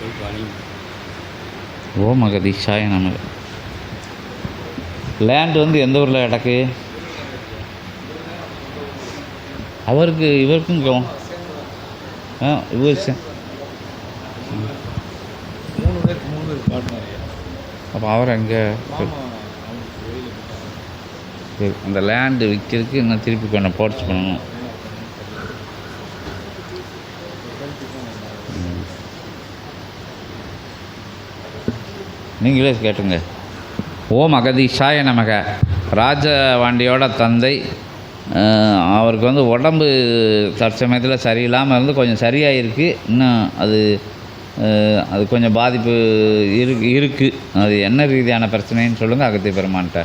சொல்லிட்டு வழங்கி ஓ மகதீஷாய நமக. லேண்ட் வந்து எந்த ஊரில் கிடக்கு அவருக்கு இவருக்கும் கோ- ஆ இவர் அப்போ அவர் சரி அந்த லேண்டு விற்கிறதுக்கு இன்னும் திருப்பி கொஞ்சம் போர்ட்ஸ் பண்ணணும். நீங்களே கேட்டுங்க. ஓம் அகதீஷாய நமக. ராஜவாண்டியோட தந்தை அவருக்கு வந்து உடம்பு தற்சமயத்தில் சரியில்லாமல் இருந்து கொஞ்சம் சரியாயிருக்கு. இன்னும் அது அது கொஞ்சம் பாதிப்பு இரு இருக்குது அது என்ன ரீதியான பிரச்சனைன்னு சொல்லுங்கள் அகத்திய பெருமான்கிட்ட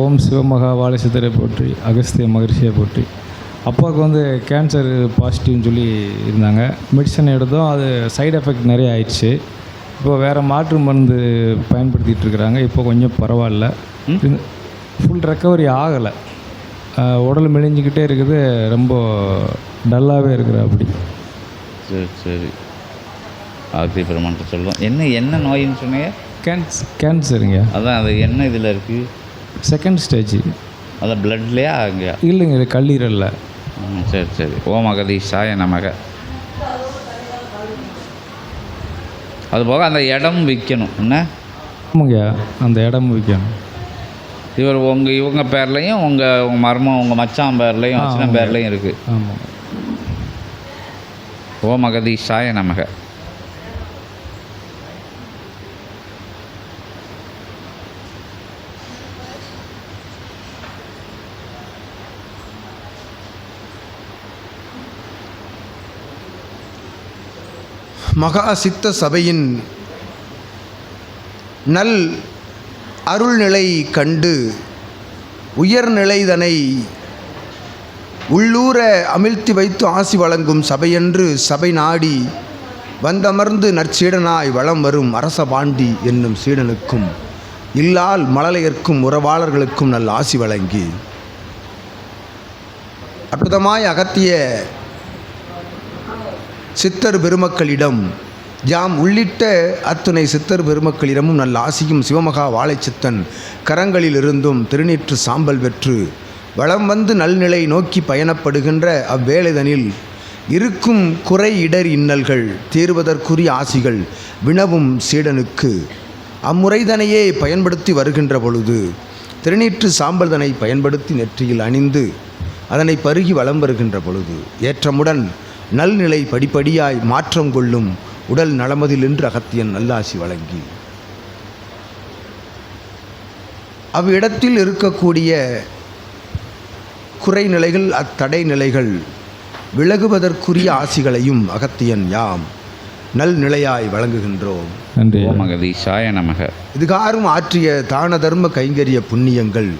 ஓம் சிவமகா வாழைசித்தரை போற்றி அகஸ்திய மகிழ்ச்சியை போற்றி. அப்பாவுக்கு வந்து கேன்சர் பாசிட்டிவ்னு சொல்லி இருந்தாங்க. மெடிசன் எடுத்தோம் அது சைடு எஃபெக்ட் நிறைய ஆயிடுச்சு. இப்போ வேறு மாற்று மருந்து பயன்படுத்திகிட்டு இருக்கிறாங்க. இப்போ கொஞ்சம் பரவாயில்ல. ஃபுல் ரெக்கவரி ஆகலை. உடல் மெலிஞ்சிக்கிட்டே இருக்குது. ரொம்ப டல்லாகவே இருக்கிற அப்படி. சரி சரி. அகத்திய பெருமான்ட்ட சொல்லுவோம் என்ன என்ன நோயின்னு சொன்னீங்க? கேன்ஸ் கேன்சருங்க அதான் அது என்ன இதில் இருக்குது செகண்ட் ஸ்டேஜ் அதான் பிளட்லையா அங்கேயா? இல்லைங்க இது கல்லீரலில். சரி சரி. ஓம் அகதீஷாய நமக. அது போக அந்த இடம் விற்கணும் என்ன? ஆமாங்க அந்த இடம் விற்கணும் இவர் உங்கள் இவங்க பேர்லேயும் உங்கள் உங்கள் மர்மம் உங்கள் மச்சான் பேர்லேயும் ஆமாங்க. பேர்லேயும் இருக்குது ஆமாம் ஓம் அகதீஷாய நமக. மகா சித்த சபையின் நல் அருள்நிலை கண்டு உயர்நிலைதனை உள்ளூர அமிழ்த்தி வைத்து ஆசி வழங்கும் சபையென்று சபை நாடி வந்தமர்ந்து நற்சீடனாய் வளம் வரும் அரசபாண்டி என்னும் சீடனுக்கும் இல்லால் மழலையர்க்கும் உறவாளர்களுக்கும் நல் ஆசி வழங்கி அற்புதமாய் அகத்திய சித்தர் பெருமக்களிடம் யாம் உள்ளிட்ட அத்துணை சித்தர் பெருமக்களிடமும் நல்ல ஆசியும் சிவமகா வாழைச்சித்தன் கரங்களிலிருந்தும் திருநீற்று சாம்பல் பெற்று வளம் வந்து நல்நிலை நோக்கி பயணப்படுகின்ற அவ்வேளைதனில் இருக்கும் குறை இடர் இன்னல்கள் தீர்வதற்குரிய ஆசிகள் வினவும் சீடனுக்கு. அம்முறைதனையே பயன்படுத்தி வருகின்ற பொழுது திருநீற்று சாம்பல்தனை பயன்படுத்தி நெற்றியில் அணிந்து அதனை பருகி வலம் வருகின்ற பொழுது ஏற்றமுடன் நல்நிலை படிப்படியாய் மாற்றம் கொள்ளும் உடல் நலமதில் அகத்தியன் நல்லாசி வழங்கி. அவ்விடத்தில் இருக்கக்கூடிய குறைநிலைகள் அத்தடை நிலைகள் விலகுவதற்குரிய ஆசிகளையும் அகத்தியன் யாம் நல்நிலையாய் வழங்குகின்றோம். நன்றி. ஓம் அகதீஷாய நமக. இதுகாரும் ஆற்றிய தான தர்ம கைங்கரிய புண்ணியங்கள்.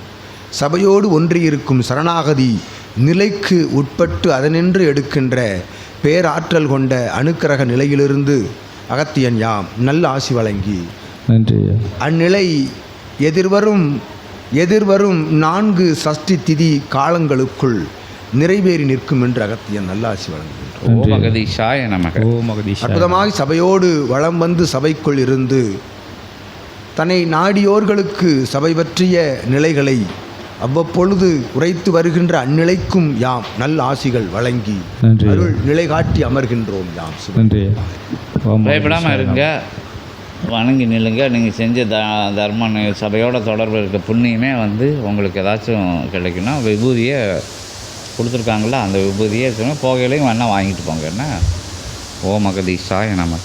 சபையோடு ஒன்றியிருக்கும் சரணாகதி நிலைக்கு உட்பட்டு அதனின்று எடுக்கின்ற பேராற்றல் கொண்ட அணுக்கரக நிலையிலிருந்து அகத்தியன் யாம் நல்ல ஆசி வழங்கி. நன்றி. அந்நிலை எதிர்வரும் எதிர்வரும் நான்கு சஷ்டி திதி காலங்களுக்குள் நிறைவேறி நிற்கும் என்று அகத்தியன் நமக. ஓ மகதீஷ் அற்புதமாய் சபையோடு வலம் வந்து சபைக்குள் இருந்து தன்னை நாடியோர்களுக்கு சபை பற்றிய நிலைகளை அவ்வப்பொழுது உரைத்து வருகின்ற அந்நிலைக்கும் யாம் நல்ல ஆசிகள் வழங்கி. அருள் நிலை காட்டி அமர்கின்றோம் யாம். நன்றி. பயப்படாமல் இருங்க. வணங்கி நில்லுங்க. நீங்கள் செஞ்ச த தர்மம் சபையோட தொடர்பு இருக்க புண்ணியமே வந்து உங்களுக்கு ஏதாச்சும் கிடைக்குன்னா விபூதியை கொடுத்துருக்காங்களா அந்த விபூதியை போகையிலையும் வேணால் வாங்கிட்டு போங்க. என்ன? ஓம் அகதீஷாய நம.